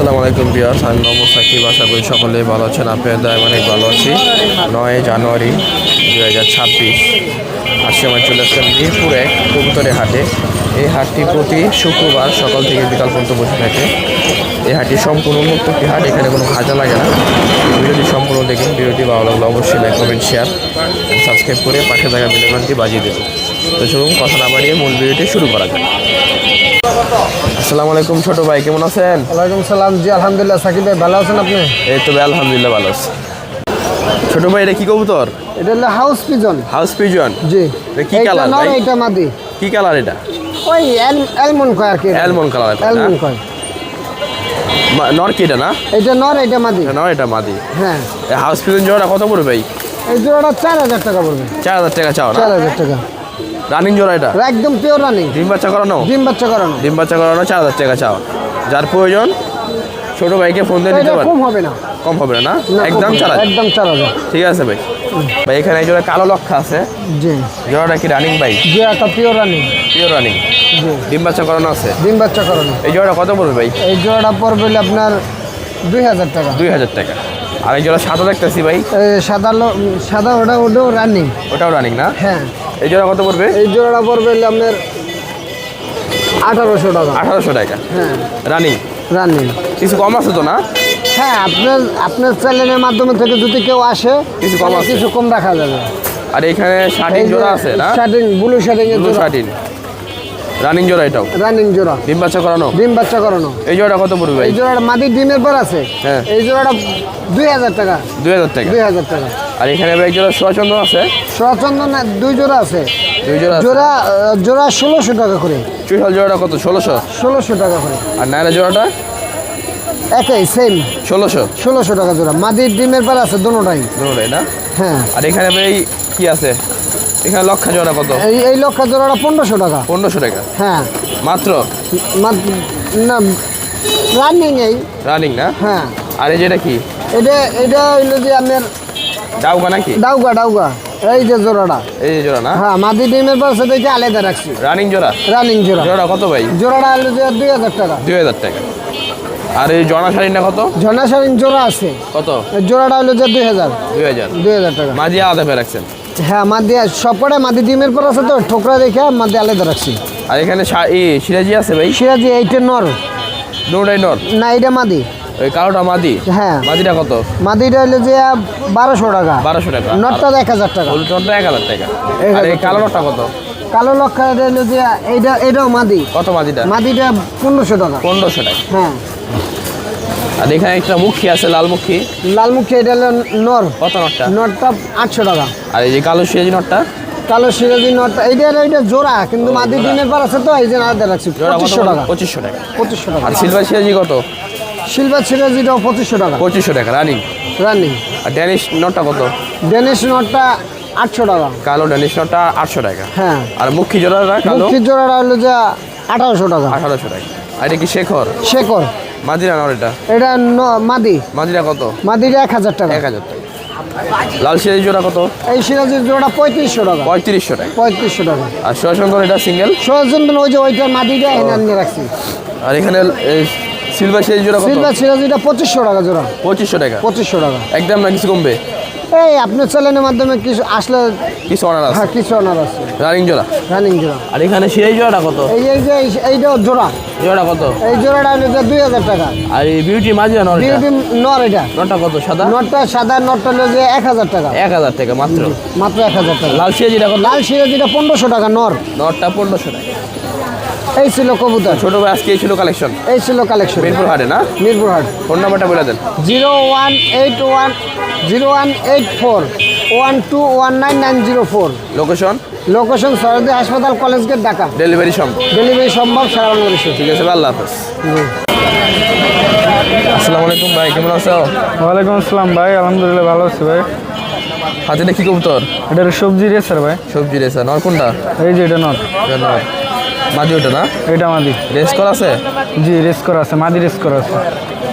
আসসালামু আলাইকুম বিয়ার্স আমি মোহাম্মদ সাকিব। আশা করি সকলে ভালো আছেন। আপনাদের দয় অনেক ভালো আছি। নয় জানুয়ারি দু হাজার ছাব্বিশ। আজকে আমার চলে আসলাম মিরপুর এক হাটে। এই হাটটি প্রতি শুক্রবার সকাল থেকে বিকাল পর্যন্ত বসে থাকে। এই হাটটি সম্পূর্ণ উন্মুক্ত একটি হাট, এখানে কোনো ভাজা লাগে না। ভিডিওটি সম্পূর্ণ দেখুন। ভিডিওটি ভালো লাগলে অবশ্যই লাইক, কমেন্ট, শেয়ার সাবস্ক্রাইব করে পাশে থাকা বেলেমানটি বাজিয়ে দেবেন। তো চলুন, কথা না বাড়িয়ে মূল ভিডিওটি শুরু করা যাক। আসসালামু আলাইকুম ছোট ভাই কেমন আছেন? ওয়ালাইকুম সালাম জি আলহামদুলিল্লাহ। সাকিব ভাই ভালো আছেন আপনি? এই তো ভাই আলহামদুলিল্লাহ ভালো আছি। ছোট ভাই এটা কি কবুতর? এটা হলো হাউস পিজন। House pigeon? জি। এটা কি নর ভাই? এইটা মাদি। কি কালার এটা? ওই অ্যালমন্ড কয় আর কি অ্যালমন্ড কালার অ্যালমন্ড কয়। নর কি এটা না? এটা নর এটা মাদি। নর এটা মাদি। হ্যাঁ। হাউস পিজন জোড়া কত পড়বে ভাই? এই জোড়াটা চার হাজার টাকা পড়বে। চার হাজার টাকা চাও না? চার হাজার টাকা। রানিং জোড়া এটা? একদম পিওর রানিং ডিম বাচ্চা করানো? ডিম বাচ্চা করানো। ডিম বাচ্চা করানো চার হাজার টাকা চাও। যার প্রয়োজন ছোট ভাইকে ফোন দিয়ে নিতে পারেন কম হবে না। কম হবে না? একদম চার হাজার। একদম চার হাজার। ঠিক আছে ভাই। ভাই এখানে এই জোড়া কালো লক্ষা আছে। জি। জোড়াটা কি রানিং ভাই? যে একটা পিওর রানিং পিওর রানিং জি। ডিম বাচ্চা করানো আছে? ডিম বাচ্চা করানো। এই জোড়াটা কত পড়বে ভাই? এই জোড়াটা পড়বে আপনার দুই হাজার টাকা। দুই হাজার টাকা। আর এই জোড়া সাদা দেখতেছি ভাই। সাদা সাদা ওটা ওটাও রানিং ওটাও রানিং না? হ্যাঁ। এই জোড়া কত পড়বে? এই জোড়াটা পড়বে আপনার আঠারোশো টাকা। আঠারোশো টাকা। হ্যাঁ। রানিং? রানিং। কিছু কম আছে তো না? হ্যাঁ আপনার আপনার চ্যানেলের মাধ্যমে থেকে যদি কেউ আসে কিছু কম আছে? কিছু কম রাখা যাবে। আর এখানে শার্টিং জোড়া আছে না? Shirting blue shirting blue shirting running জোড়া এটাও? রানিং জোড়া। ডিম বাচ্চা করানো? ডিম বাচ্চা করানো। এই জোড়াটা কত পড়বে ভাই? এই জোড়াটা মাদি ডিমের পর আছে। হ্যাঁ। এই জোড়াটা দুই হাজার টাকা। দুই হাজার টাকা। দুই হাজার টাকা। আর এখানে ভাই জোড়া সোয়াচন্দ্র আছে। সচন্দন দুই জোড়া আছে। দুই জোড়া জোড়া জোড়া ষোলোশো টাকা করে। চুইশাল জোড়াটা কত? ষোলোশো? ষোলোশো টাকা করে। আর নায়রা জোড়াটা? একই সেম ষোলোশো। ষোলোশো টাকা জোড়া। মাদি ডিমের পর আছে দুটোটাই। দুটোটাই না? হ্যাঁ। আর এখানে ভাই কি আছে? এখানে লক্ষা জোড়া কত? এই এই লক্ষা জোড়াটা পনেরোশো টাকা। পনেরোশো টাকা? হ্যাঁ। মাত্র? মাত- না রানিং এই। রানিং না? হ্যাঁ। আর এই যেটা কি? এটা এটা হইল যে আপনার ডাউকা নাকি? ডাউগা ডাউগা। এই যে জোড়াটা। এই যে জোড়া না? হ্যাঁ মাদি ডিমের পর সেটাকে আলাদা রাখছি। রানিং জোড়া? রানিং জোড়া। জোড়া কত ভাই? জোড়াটা যে দুই হাজার টাকা। দুই হাজার টাকা। আর এই জনা শাড়িটা কত? ঝর্ণা শাড়ির জোড়া আছে। কত? জোড়াটা হলো যে দুই হাজার। দুই হাজার। দুই হাজার টাকা। মাঝি আলাদা পেয়ে রাখছেন? হ্যাঁ মাদি সব কটা মাদি ডিমের পর আছে তো ঠোকরা দেখে মাদি আলাদা রাখছি। আর এখানে সিরাজি আছে ভাই? সিরাজি এইটা নর। দুটাই নর? না এটা মাদি। ওই কালোটা মাদি? হ্যাঁ। মাদিটা কত? মাদিটা হলো যে বারোশো টাকা। বারোশো টাকা। নটটা এক হাজার টাকা। নটটা এক হাজার টাকা। আর এই কালো নটটা কত? কালো লক্ষা হলো যে এইটা এটাও মাদি। কত মাদিটা? মাদিটা পনেরোশো টাকা। পনেরোশো টাকা। হ্যাঁ। আর এখানে একটা মুখী আছে লাল মুখী লালমুখী এটা হলো নর। কত নটটা? নটটা আটশো টাকা। আর এই যে কালো সিরাজি নটটা? কালো সিরাজি নটটা এইটা এটা জোড়া কিন্তু মাদি ডিমের পর আছে তো এই যে আলাদা রাখছি। পঁচিশশো টাকা। পঁচিশশো টাকা। পঁচিশশো টাকা। আর সিলভার সিরাজি কত? সিলভার সিরাজিটাও পঁচিশশো টাকা। পঁচিশশো টাকা রানিং রানিং আর ড্যানিশ নটটা কত? ডেনিশ নটটা আটশো টাকা। কালো ড্যানিশ নটটা আটশো টাকা। হ্যাঁ। আর মুখী জোড়াটা কালো? মুখির জোড়াটা হলো যে আঠারোশো টাকা। আঠারোশো টাকা। আর এটা কি শেখর? শেকর মাদিরা নর এটা? এটা মাদি। মাদিরা কত? মাদিটা এক হাজার টাকা। এক হাজার টাকা। লাল সিরাজি জোড়া কত? এই সিরাজির জোড়াটা পঁয়ত্রিশশো টাকা। পঁয়ত্রিশশো টাকা। পঁয়ত্রিশশো টাকা। আর শিবশঙ্কর এটা সিঙ্গেল সহজন্দন ওই যে ওইটা মাদিটা এনে রাখছি। আর এখানে সিলভার সিরাজি জোড়া সিলভার সিরাজিটা পঁচিশশো টাকা জোড়া। পঁচিশশো টাকা? পঁচিশশো টাকা। একদম না কিছু কমবে? এই আপনার চ্যানেলের মাধ্যমে কিছু আসলে কিছু অনার আছে? হ্যাঁ কিছু অনার আছে। রানিং জোড়া? রানিং জোড়া। আর এখানে সিরাজি জোড়াটা কত? এই এই যে এইটা জোড়া। জোড়া কত? এই জোড়াটা হলো যে দুই হাজার টাকা। আর এই বিউটি মাঝিরা নর বিউটি নর এটা। নটটা কত সাদা? নটটা সাদা নটটা হলো যে এক হাজার টাকা। এক হাজার টাকা মাত্র? মাত্র এক হাজার টাকা। লাল সিরাজিটা কত? লাল সিরাজিটা পনেরোশো টাকা নর। নটটা পনেরোশো টাকা। এই ছিল কবুতর। ছোট ভাই আজকে এই ছিল কালেকশন এই ছিল কালেকশন মিরপুর হাটে না? মিরপুর হাট। ফোন নাম্বারটা বলে দেন। Zero one eight one zero one eight four one two one nine nine zero four. Location location সরদি হাসপাতাল কলেজ গেট ঢাকা। ডেলিভারি সম্ভব। ডেলিভারি সম্ভব সারা বাংলাদেশে। ঠিক আছে আল্লাহ হাফেজ। আসসালামু আলাইকুম ভাই কেমন আছো? ওয়ালাইকুম আসসালাম ভাই আলহামদুলিল্লাহ ভালো আছি ভাই। হাতে কি কবুতর। এটা সবজি রেসার ভাই। সবজি রেসার নর কোনটা? এই যে এটা নট এটা নর। মাদি ওটা না? এটা মাদি। রেস করা আছে? জি রেস করা আছে মাদি রেস করা আছে।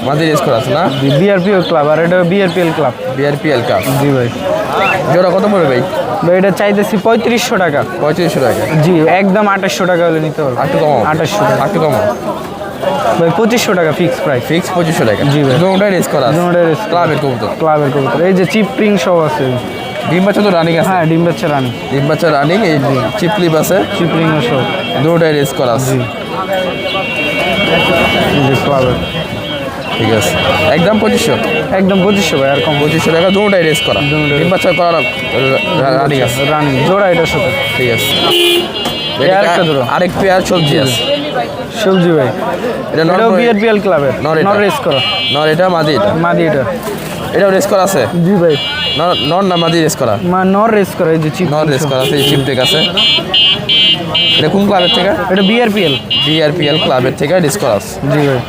মাদি রেস করা আছে না? জি বিআরপিএল ক্লাব আর এটা বিআরপিএল ক্লাব। BRPL club. জি ভাই। জোড়া কত পড়বে ভাই? ভাই এটা চাইতেছি পঁয়ত্রিশশো টাকা। পঁয়ত্রিশশো টাকা। জি একদম আঠাশশো টাকা হলে নিতে পারব আটটু কমাও। আঠাশশো টাকা। আটটু কমাও। ভাই পঁচিশশো টাকা ফিক্স প্রাইস ফিক্স পঁচিশশো টাকা। জি ভাই। দুটাই রেস করা আছে। দুটোটাই করা। ক্লাবের কবুতর। ক্লাবের কবুতর। এই যে চিপ প্রিং সব আছে। ডিম বাচ্চা তো রানিং আছে। হ্যাঁ ডিম বাচ্চা রানি ডিম বাচ্চা রানিং এই চিপলিপ আছে। চিপ প্রিং সব। দুটাই রেস করা আছে। ঠিক আছে। একদম পঁচিশশো। একদম পঁচিশশো ভাই আর কম পঁচিশশো। টাকা দুটাই রেস করা। বাচ্চা করা। রানিং আছে। রানি জোড়া এটার সাথে। ঠিক আছে। আরেক পেয়ার সবজি আছে। সবজি ভাই। বিআরপিএল ক্লাবের এটা? নর রেস করা। নর এটা মাদি এটা। মাদি এটা। এটাও রেস করা আছে? জি ভাই। নর নর না মাদি রেস করা? মা নর রেস করা এই যে চিপ নর রেস করা আছে চিপ টেক আছে। এটা কোন ক্লাবের থেকে? এটা বিআরপিএল বিআরপিএল ক্লাবের থেকে রেস করা আছে। জি ভাই।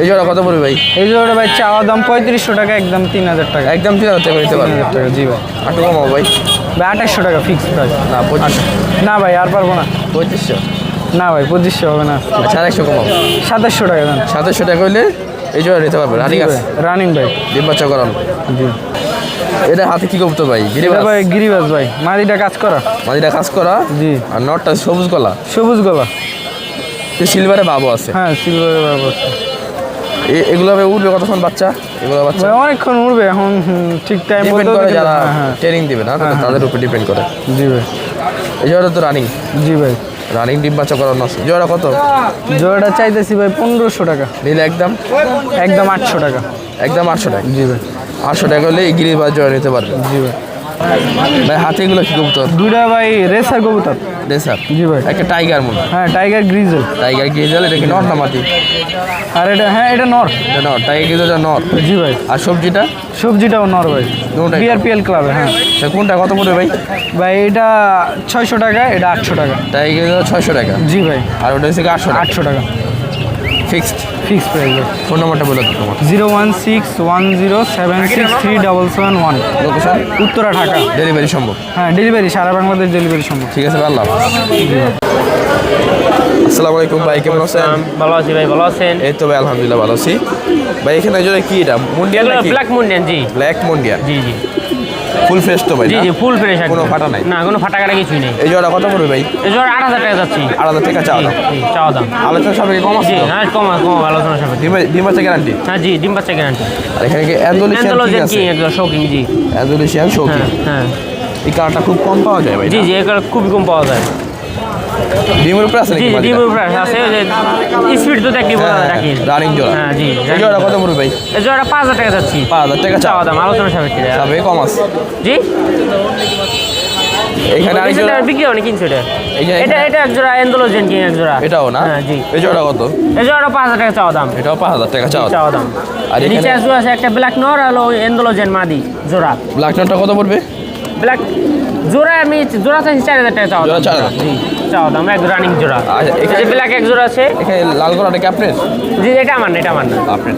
এই জোড়া কত পড়বে ভাই? এই জোড়া ভাই চাওয়া দাম পঁয়ত্রিশশো টাকা একদম তিন হাজার টাকা। একদম তিন হাজার টাকা নিতে পারবে টাকা জি ভাই। আটু কমাও ভাই। ভাই আঠাশশো টাকা ফিক্স প্রাইস না পঁচিশশো। না ভাই আর পারব না। পঁচিশশো। না ভাই পঁচিশশো হবে না। আচ্ছা আরেকশো কমাও। সাতাশশো টাকা দেন। সাতাশশো টাকা হইলে এই জোড়া নিতে পারবে রানিং আছে রানিং ভাই। ডিম বাচ্চা করানো। জি। এটা হাতে কি করতে ভাই? গিরিবাস ভাই গিরিবাস ভাই মাদিটা কাজ করা। মাদিটা কাজ করা? জি। আর নটটা সবুজ গলা। সবুজ গলা। সিলভারে বাবু আছে। হ্যাঁ সিলভারের ব্যবস্থা এ- এগুলো উঠবে কতক্ষণ বাচ্চা? এগুলো বাচ্চা? অনেকক্ষণ উঠবে এখন ঠিক টাইম ডিপেন্ড করে যারা হ্যাঁ হ্যাঁ। ট্রেনিং দিবে না হ্যাঁ, তাদের উপর ডিপেন্ড করে। জি ভাই। এই জোড়া তো রানিং জি ভাই। রানিং ডিম বাচ্চা করানো আছে জোড়া কত? জোড়াটা চাইতেছি ভাই পনেরোশো টাকা। নিলে একদম? একদম আটশো টাকা। একদম আটশো টাকা? জি ভাই। আটশো টাকা হলে বাস জোড়া নিতে পারবে। জি ভাই। ভাই হাতে এগুলো কি কবুতর? দুইটা ভাই রেসার কবুতর। রেসার জি ভাই। একটা টাইগার মনে হ্যাঁ। টাইগার গ্রিজেল টাইগার গিরিজাল এটা কি নর না মাটি? আর এটা হ্যাঁ এটা নর এটা নর টাইগার গিরিজালটা নর জি ভাই। আর সবজিটা? সবজিটাও নর ভাই। বিআরপিএল ক্লাবে হ্যাঁ। কোনটা কত পড়বে ভাই? ভাই এটা ছয়শো টাকা এটা আটশো টাকা। টাইগার ছয়শো টাকা। জি ভাই। আর ওটা হচ্ছে আটশো আটশো টাকা। ফিক্সড ফিক্স প্রাইস ফোন নাম্বারটা বলে দাও তোমার zero one six one zero seven six three double seven one. Location Uttara Dhaka. Delivery সম্ভব? হ্যাঁ ডেলিভারি সারা বাংলাদেশ ডেলিভারি সম্ভব। ঠিক আছে আল্লাহ আসসালামু আলাইকুম ভাই কেমন আছেন? ভালো আছি ভাই ভালো আছেন? এই তো ভাই আলহামদুলিল্লাহ ভালো আছি। ভাই এখানে জন্য কি এটা মুন্ডিয়া ব্ল্যাক মুন্ডিয়ান জি। ব্ল্যাক মুন্ডিয়া জি জি। ফুল ফ্রেশ তো ভাই জি জি ফুল ফ্রেশ কোনো ফাটা নাই? না কোনো ফাটা কাটা কিছুই নেই। এই জোড়া কত পড়বে ভাই? এই আট হাজার টাকা যাচ্ছি। আট হাজার টাকা চাও দাম। চাও দাম। আলোচনা সাপেক্ষে কম আছে? হ্যাঁ কম কম আলোচনা সাপেক্ষে। ডিম- ডিম আছে গ্যারান্টি হ্যাঁ জি ডিম বাচ্চা গ্যারান্টি আর এখানে কি অ্যান্ডোলিশিয়ান কি আছে? কি একদম শোকিং জি। অ্যান্ডোলিশিয়ান শোকিং হ্যাঁ হ্যাঁ। এই কালারটা খুব কম পাওয়া যায় ভাই জি জি এই কালার খুব কম পাওয়া যায়। ডিমের উপরে আছে নাকি ডিমের উপরে আছে ওই যে স্পিড তো দেখি যায় রানিং জোড়া। হ্যাঁ জি জোড়া। কত পড়বে ভাই? এই জোড়া পাঁচ হাজার টাকা যাচ্ছি। পাঁচ হাজার টাকা চাওয়া। দাম আলোচনা সাপেক্ষে। তবে কম আছে। জি? এখানে আরেক জোড়া বিক্রি হয় কিনছো এটা এটা এটা এক জোড়া এন্ডোলজেন কি এক জোড়া। এটাও না? হ্যাঁ জি। এই জোড়া কত? এই জোড়া পাঁচ হাজার টাকা চাওয়া দাম। এটাও পাঁচ হাজার টাকা চাওয়া চাওয়া দাম। আর এখানে- নিচে আসবে আছে একটা ব্ল্যাক নর হলো এন্ডোলজেন মাদি জোড়া। ব্ল্যাক নোটটা কত পড়বে? ব্ল্যাক জোড়া আমি জোড়া চাইছি চার হাজার টাকা চাওয়া জোড়া দাম চার হাজার? জি। চাওয়া দাম এক রানিং জোড়া। আচ্ছা, এখানে- ব্ল্যাক এক জোড়া আছে। এখানে লাল করাটা কি আপনার? জি এটা আমার না এটা আমার না। আপনার।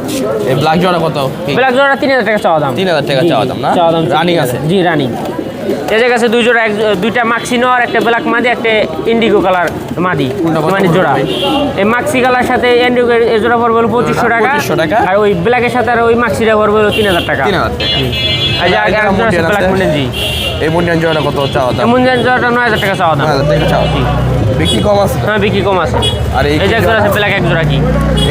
এই ব্ল্যাক জোড়া কত? ব্ল্যাক জোড়া তিন হাজার টাকা চাওয়া দাম। 3000 টাকা চাও চাওয়া দাম না? চাওয়া দাম রানিং আছে? জি রানিং এদের কাছে দুই জোড়া এক দুইটা মাক্সি নর একটা ব্ল্যাক মাদি একটা ইন্ডিগো কালার মাদি মানে জোড়া। এই মাক্সি কালার সাথে ইন্ডিগো এই জোড়া পড়বে হলো পঁচিশশো টাকা। 2500 টাকা। আর ওই ব্ল্যাকের সাথে আর ওই মাক্সিটা পড়বে হলো তিন হাজার টাকা। জি এই মুন্ডিয়ান জোড়াটা কত চাওয়া দাম? জোড়াটা নয় হাজার টাকা চাওয়া দাম। নয় হাজার টাকা চাওয়া জি বিক্রি কম আছে? হ্যাঁ বিক্রি কম আছে। আর এই জোড়া আছে ব্ল্যাক এক জোড়া কি?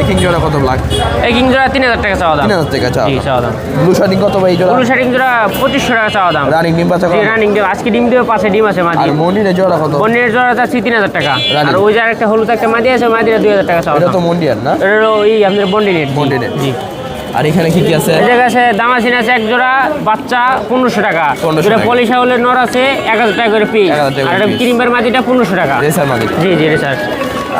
এই কিং জোড়া কত ব্ল্যাক এই কিং জোড়া তিন হাজার টাকা চাওয়া দাম। তিন হাজার টাকা চাওয়া দাম। ব্লু শার্টিং কত ভাই জোড়া? ব্লু শার্টিং জোড়া পঁচিশশো টাকা চাওয়া দাম। রানিং ডিম পাচা রানিং ডিম আজকে ডিম দেবে পাশে ডিম আছে মাদি। আর মন্ডিরের জোড়া কত? বন্যের জোড়া চাচ্ছি তিন হাজার টাকা। আর ওই যে একটা হলুদ একটা মাদি আছে মাদিরা দুই হাজার টাকা চাওয়া এটা তো মন্ডিয়ান না? এটা ওই আপনাদের বন্ডি নেট বন্ডি net। জি। আর এখানে কি কি আছে? জায়গায় আছে দামাসিন আছে এক জোড়া বাচ্চা পনেরোশো টাকা। 1500 দুটা টাকা। পলিশা হলে নর আছে এক হাজার টাকা করে পিস 1000 আর ক্রিমের মাদিটা পনেরোশো টাকা। রেসার জি জি রে স্যার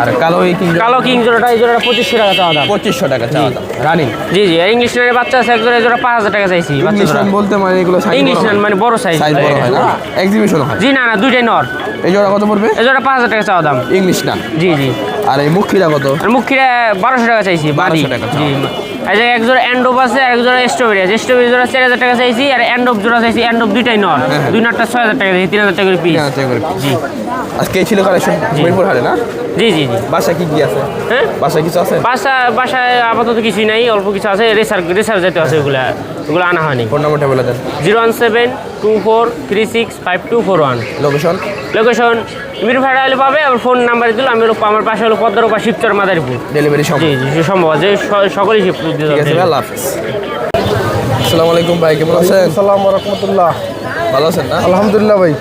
আর কালো এই কিং কালো কিং জোড়াটা এই জোড়াটা পঁচিশশো টাকা চাওয়া দাম। পঁচিশশো টাকা চাওয়া দাম। রানিং। জি জি আর ইংলিশ নামের বাচ্চা আছে এক জোড়া এই জোড়া পাঁচ হাজার টাকা চাইছি ইংলিশ জোড়া। বলতে মানে এগুলো ইংলিশ নাম মানে বড় সাইজ সাইজ বড় হয় না? এক্সিবিশন হয়। জি না না দুইটাই নর। এই জোড়া কত পড়বে? এই জোড়া পাঁচ হাজার টাকা চাওয়া দাম। ইংলিশ না জি জি। আর এই মুখিরা কত? মুখিরা বারোশো টাকা চাইছি বারোশো টাকা জি এই যে এক জোড়া এন্ডোপ আছে আর এক জোড়া স্ট্রবেরি আছে। স্ট্রবেরি জোড়া চার হাজার টাকা চাইছি আর এন্ডোপ জোড়া চাইছি এন্ডোপ দুইটাই নর হ্যাঁ। দুই নটটা ছয় হাজার টাকা চাইছি তিন হাজার টাকা করে পিস জি। আজকে ছিল কালেকশন মিরপুর হাটে না? জি জি জি। বাসা কি কি আছে? হ্যাঁ? বাসা কিছু আছে? বাসা বাসায় আপাতত কিছুই নাই অল্প কিছু আছে রেসার রেসার যেতে আছে ওগুলা। এগুলো আনা হয়নি। ফোন নাম্বারটা বলে দেন। Zero one seven two four three six five two four one. Location location Mir ভাড়া হলে পাবে আর ফোন নাম্বার দিল আমি আমার পাশে হলো পদ্মার বা শিবচর মাদারীপুর। ডেলিভারি জি সম্ভব জি সম্ভব আছে সকলেই শিব দিতে ঠিক আছে আল্লাহ হাফিজ। আসসালামু আলাইকুম ভাই কেমন আছেন? সালাম রহমতুল্লাহ ভালো আছেন না? আলহামদুলিল্লাহ ভাই।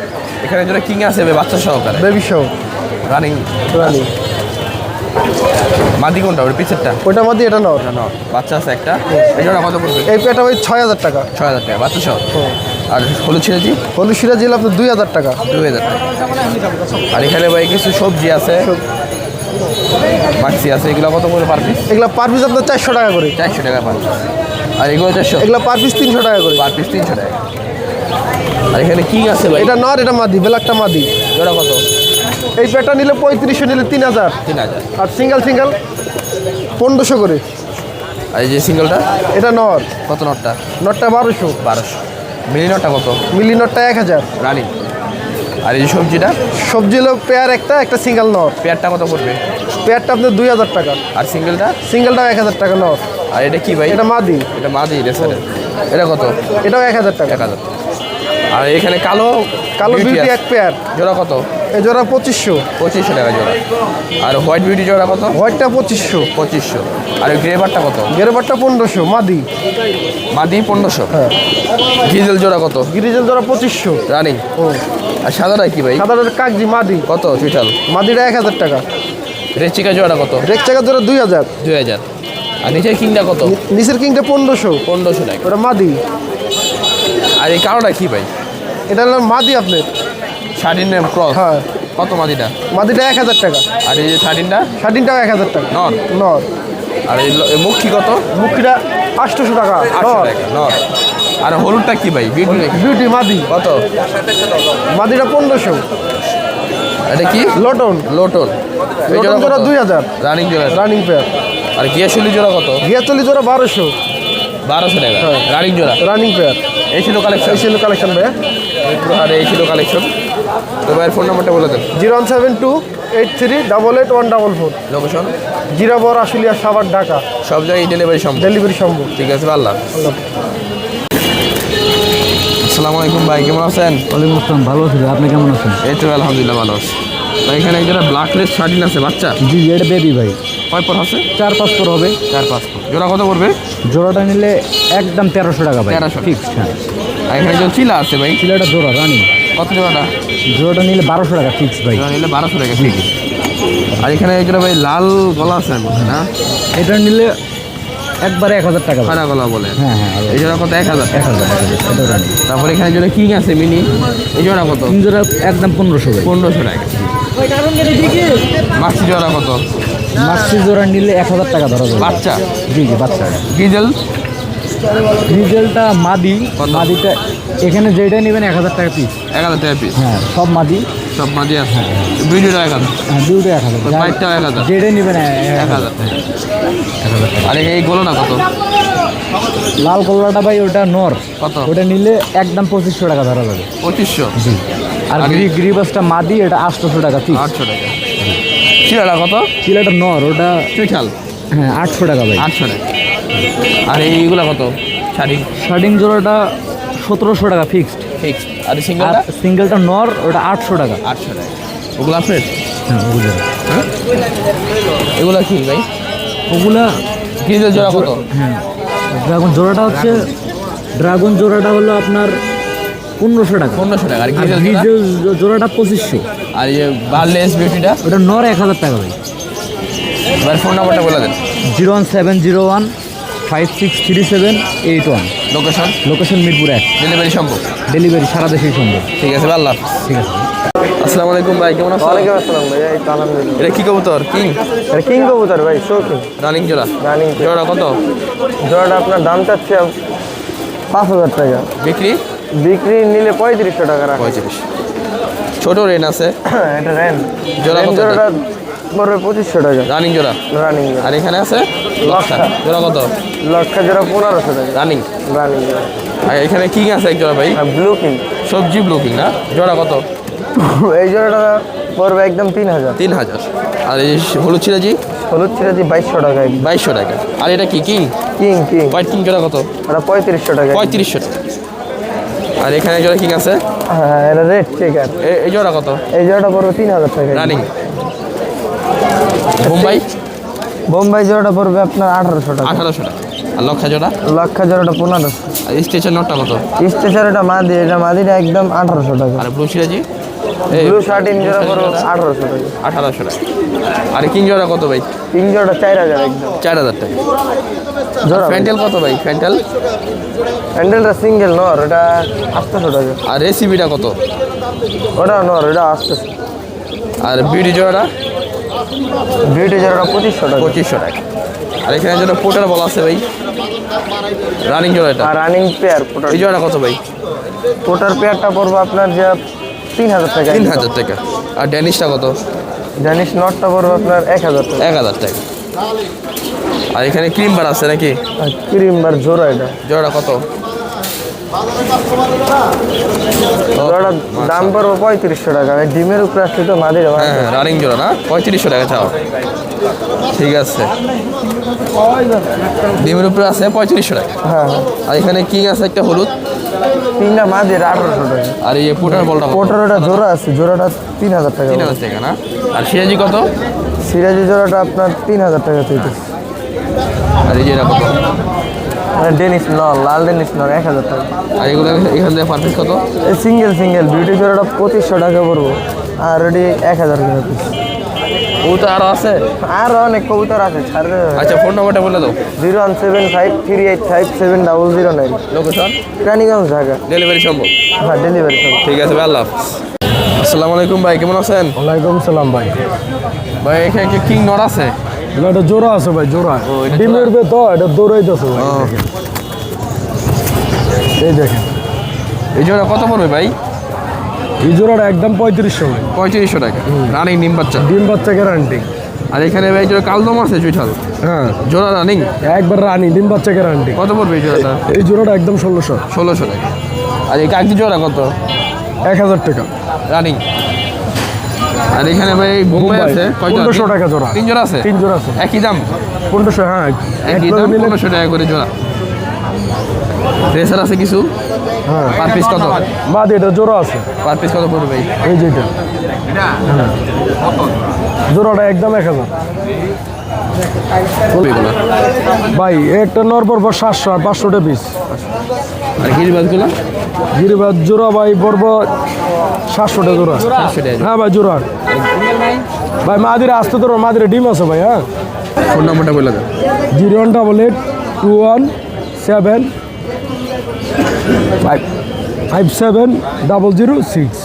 এখানে যেটা কিং আছে বাচ্চা সহকারে। বেবি শো রানিং রানি মাদি কোনটা? ওর পিছেরটা ওইটা মাদি এটা নাও এটা না বাচ্চা আছে একটা। এটা কত পড়বে? এই পেটা ভাই ছয় হাজার টাকা। ছয় হাজার টাকা বাচ্চা সহ? আর হলুদ ছেড়েছি হলুদ সিরাজ জেলা আপনার দুই হাজার টাকা। দুই হাজার টাকা। আর এখানে ভাই কিছু সবজি আছে। মাক্সি আছে এগুলো কত করে পার পিস? এগুলা পার পিস আপনার চারশো টাকা করে। চারশো টাকা পার পিস। আর এগুলো চারশো? এগুলা পার পিস তিনশো টাকা করে। পার পিস তিনশো টাকা। আর এখানে কি আছে ভাই? এটা নর এটা মাদি ব্ল্যাকটা মাদি। জোড়া কত? এই পেটা নিলে পঁয়ত্রিশশো নিলে তিন হাজার। তিন হাজার। আর সিঙ্গেল সিঙ্গেল পনেরোশো করে। আর এই যে সিঙ্গেলটা? এটা নর কত নটটা? নটটা বারোশো। বারোশো। মিলি নটটা কত? মিলি নটটা এক হাজার। রানি। আর এই সবজিটা? সবজি হলো পেয়ার একটা একটা সিঙ্গেল নর পেয়ারটা কত পড়বে? পেয়ারটা আপনার দুই হাজার টাকা। আর সিঙ্গেলটা? সিঙ্গেলটাও এক হাজার টাকা নর আর এটা কি ভাই? এটা মাদি। এটা মাদি রেসারের। এটা কত? এটাও এক হাজার টাকা। এক হাজার আর এখানে কালো কালো বিউটি এক পেয়ার জোড়া কত? এই জোড়া পঁচিশশো। পঁচিশশো টাকা জোড়া। আর হোয়াইট বিউটি জোড়া কত? হোয়াইটটা পঁচিশশো। পঁচিশশো। আর গ্রেভারটা কত? গেরোবারটা পনেরোশো মাদি। মাদি পনেরোশো। হ্যাঁ। ডিজেল জোড়া কত? গিরিজেল জোড়া পঁচিশশো। রানিং ও। আর সাদাটা কি ভাই? সাদাটা কাগজি মাদি। কত চুইটাল মাদিটা এক হাজার টাকা। রেচিকা জোড়া কত? রেক চাকা জোড়া দুই হাজার। দুই হাজার। আর নিচের কিংটা কত? নিচের কিংটা পনেরোশো। পনেরোশো টাকা। ওটা মাদি। আর এই কালোটা কি ভাই? এটা হলো মাদি আপনার? শার্টিনের ক্রস? হ্যাঁ। কত মাদিটা? মাদিটা এক হাজার টাকা। আর এই যে শার্টিনটা শার্টিনটাও এক হাজার টাকা। নর? নর। আর এই মুখী কত? মুখিটা আটশোশো টাকা। আটশো টাকা নর। আর হলুদটা কি ভাই? বিউটি বিউটি মাদি। কত? মাদিটা পনেরোশো। এটা কি? লটন। লোটন। এই লটন জোড়া দুই হাজার। রানিং জোড়া। রানিং পেয়ার আর গিয়াশুলি জোড়া কত? গিয়াচল্লিশ জোড়া বারোশো। বারোশো টাকা। হ্যাঁ। রানিং জোড়া। রানিং পেয়ার এই ছিল কালেকশন এই ছিল কালেকশন ভাইয়া। আর এই ছিল কালেকশন তো ভাইয়ের ফোন নাম্বারটা বলে দেন। Zero one seven two eight three double eight one double four. Location জিরাবর Ashulia Savar Dhaka. সব জায়গায় ডেলিভারি সম্ভব। ডেলিভারি সম্ভব। ঠিক আছে আল্লাহ। আসসালামু আলাইকুম ভাই কেমন আছেন? ওয়ালাইকুম আসসালাম ভালো আছি আপনি কেমন আছেন? এই তো আলহামদুলিল্লাহ ভালো আছি। তো এখানে একটা ব্ল্যাক লেস শার্টিন আছে বাচ্চা? জি এটা বেবি ভাই। কয় পর আছে? চার পাঁচ পর হবে। চার পাঁচ পর। জোড়া কত পড়বে? জোড়াটা নিলে একদম তেরোশো টাকা ভাই 1300 ফিক্সড হ্যাঁ। আর এখানে যে চিলা আছে ভাই। চিলাটা জোড়া রানি। কত জোড়াটা? জোড়াটা নিলে বারোশো টাকা ফিক্স ভাই। জোড়া নিলে বারোশো টাকা ঠিক আর এখানে একটা ভাই লাল গলা আছে না। এটা নিলে একবারে এক হাজার টাকা ভাই। খাড়া গলা বলে। হ্যাঁ হ্যাঁ এই জোড়া কত? এক হাজার। এক হাজার তারপরে এখানে জোড়া কিং আছে মিনি এই জোড়া কত? তিন জোড়া একদম পনেরোশো পনেরোশো টাকা। মাছি জোড়া কত? মাছটি জোড়া নিলে এক হাজার টাকা ধরা যাবে। বাচ্চা? জি জি বাচ্চা। ডিজেল ডিজেলটা মাদি। মাদিটা এখানে যেটা নেবেন এক হাজার টাকা পিস এক হাজার টাকা পিস হ্যাঁ সব মাদি। সব মাঝে আছে? ভিডিওটা এক হাজার? হ্যাঁ দুটো এক হাজার। বাইকটাও এক হাজার। যেটা নেবেন এক হাজার। আর এই গোলনা কত? লাল কল্লাটা ভাই ওটা নর। কত? ওটা নিলে একদম পঁচিশশো টাকা ধরা যাবে। পঁচিশশো? জি। আর গ্রি গ্রিবাসটা মাদি এটা আটশোশো টাকা ফিক্স আটশো টাকা। চিলাটা কত? চিলাটা নর ওটা চুইঠাল হ্যাঁ আটশো টাকা ভাই। আটশো টাকা। আর এইগুলা কত? শাড়ি শার্টিং জোড়াটা সতেরোশো টাকা ফিক্সড ফিক্সড আর আর সিঙ্গেলটা নর ওটা আটশো টাকা। আটশো টাকা। ওগুলো আপনার হ্যাঁ ওগুলো। এগুলা কি ভাই? ওগুলা গ্রিজেল জোড়া কত? হ্যাঁ ড্রাগন জোড়াটা হচ্ছে ড্রাগন জোড়াটা হলো আপনার পনেরোশো টাকা। পনেরোশো টাকা। আর? গ্রিজেল জোড়াটা পঁচিশশো। আর এই যে বার্লেস বিউটিটা ওটা নর এক হাজার টাকা ভাই। এবার ফোন নাম্বারটা বলে দেন। Zero one seven zero one five six three seven eight one. Location location Mirpur এক। ডেলিভারি সম্ভব? ডেলিভারি সারা দেশেই সম্ভব। ঠিক আছে ভাই, আল্লাহ ঠিক আছে আসসালামু আলাইকুম ভাই কেমন আছেন? ওয়ালাইকুম আসসালাম ভাইয়া এই তো আলহামদুলিল্লাহ। এটা কি কবুতর? কিং? এটা কিং কবুতর ভাই শৌখিন রানিং জোড়া? রানিং জোড়া কত? জোড়াটা আপনার দাম চাচ্ছে পাঁচ হাজার টাকা। বিক্রি? বিক্রি নিলে পঁয়ত্রিশশো টাকা রাখা। পঁয়ত্রিশ। ছোট রেন আছে। এটা রেন। জোড়া কত জোড়াটা পড়বে পঁচিশশো টাকা। রানিং জোড়া? রানিং আর এখানে আছে? লক্ষা। জোড়া কত? লক্ষা জোড়া পনেরোশো টাকা। রানিং। রানিং আর এখানে কিং আছে এক জোড়া ভাই? ব্লু কিং সবজি ব্লু কিং না? জোড়া কত? এই জোড়াটা পড়বে একদম তিন হাজার। তিন হাজার। আর এই হলুদ ছিলাজি হলুদ সিরাজি বাইশশো টাকা। বাইশশো টাকা। আর এটা কি king? King king. White king জোড়া কত? এটা পঁয়ত্রিশশো টাকা। পঁয়ত্রিশশো টাকা। আর এখানে জোড়া কিং আছে? হ্যাঁ এটা রেড চেকার আছে। এই জোড়া কত? এই জোড়াটা পড়বে তিন হাজার টাকা। রানিং। মুম্বাই বোম্বাই জোড়াটা পড়বে আপনার আঠারোশো টাকা। আঠারোশো টাকা। আর লক্ষা জোড়া? লক্ষা জোড়াটা পনেরোশো। আর স্টেশন নটটা কত? স্টেশন এটা মাদি এটা মাদিটা একদম আঠারোশো টাকা। আর ব্লু সিরাজি? জোড়া আঠারোশো টাকা। আঠারোশো টাকা। আর কিং জোড়া কত ভাই? চার হাজার একদম। চার হাজার টাকা। জোড়া কত ভাই? সিঙ্গেল নর আটশোশো টাকা। আর রেসিপিটা কত? ওটা নর আসতেছে আর বিউটি জোড়াটা? বিউটি জোড়াটা পঁচিশশো টাকা। পঁচিশশো টাকা। আর এখানে যেটা পোটার বলা আছে ভাই রানিং জোড়া এটা। রানিং পেয়ার এই কত ভাই? কোটার পেয়ারটা পড়বে আপনার যে তিন হাজার টাকা তিন হাজার টাকা। আর ড্যানিশটা কত? জানিস নটটা পড়বে আপনার এক হাজার টাকা। এক হাজার টাকা। আর এখানে ক্রিম বার আছে নাকি? ক্রিম বার জোড়া এটা। জোড়া কত? জোড়াটার দাম পড়বে পঁয়ত্রিশশো টাকা। ডিমের উপরে আসলে তো মাদির হ্যাঁ। হ্যাঁ রানিং জোড়া না? পঁয়ত্রিশশো টাকা চাও। ঠিক আছে। ডিমের উপরে আছে পঁয়ত্রিশশো টাকা। হ্যাঁ। হ্যাঁ আর এখানে কিং আছে একটা হলুদ। তিনটা আঠারোশো টাকা আর এই পুটার বলটা? পোটারোটা জোড়া আছে জোড়াটা তিন হাজার টাকা তিন হাজার টাকা না? আর সিরাজি কত? সিরাজি জোড়াটা আপনার তিন হাজার টাকা থেকে আর এই যে এটা কত? ডেনিস নর লাল ডেনিস নর এক হাজার টাকা। আর এগুলো এখান থেকে পার পিস কত সিঙ্গেল সিঙ্গেল বিউটি জোড়াটা পঁচিশশো টাকা পড়ব। আর এটি এক হাজার টাকা পিস তো আরও আছে? আর অনেক কবুতর আছে ছাড়বে। আচ্ছা ফোন নম্বরটা বলে দাও। Zero one seven five three eight five seven double zero nine. Location? Raniganj Dhaka. Delivery সম্ভব? হ্যাঁ ডেলিভারি সব ঠিক আছে ভাই আল্লাহ আসসালামু আলাইকুম ভাই কেমন আছেন? ওয়ালাইকুম সালাম ভাই। ভাই এখানে কি কিং নট আছে? এটা জোড়া আছে ভাই জোড়া। ও, এটা ডিমের বে তো এটা দৌড়াইতেছে ভাই এই দেখেন। এই জোড়া কত পড়বে ভাই? এই জোড়াটা একদম পঁয়ত্রিশশো। পঁয়ত্রিশশো টাকা। রানিং নিম বাচ্চা। ডিম বাচ্চা গ্যারান্টি আর এখানে ভাই জোড়া কালদম আছে চুইঠাল হ্যাঁ। জোড়া রানিং একবার রানি ডিম বাচ্চা গ্যারান্টি কত পড়বে এই জোড়াটা? এই জোড়াটা একদম ষোলোশো। ষোলোশো টাকা। আর এই কাকদি জোড়া কত? এক হাজার টাকা। রানিং আর এখানে ভাই বোম্বাই আছে? 1500 টাকা জোড়া। তিন জোড়া আছে? তিন জোড়া আছে। একই দাম? পনেরোশো হ্যাঁ একই দাম? পনেরোশো টাকা করে জোড়া। রেসার আছে কিছু? হ্যাঁ। পার পিস কত? বাদ এটা জোড়া আছে। পার পিস কত পড়বে? এই যেটা হ্যাঁ। জোড়াটা একদম এক হাজার। ভাই একটা নর সাতশো আর পাঁচশোটা পিস আর গিরিবাজগুলো গিরিবাদ জোড়া ভাই পর্ব সাতশোটা জোড়া। হ্যাঁ ভাই জোড়া। ভাই মাদিরে আসতে তোর মাদিরে ডিম আছে ভাই হ্যাঁ। ফোন নম্বরটা বলে দেন zero one double eight two one seven five five seven double zero six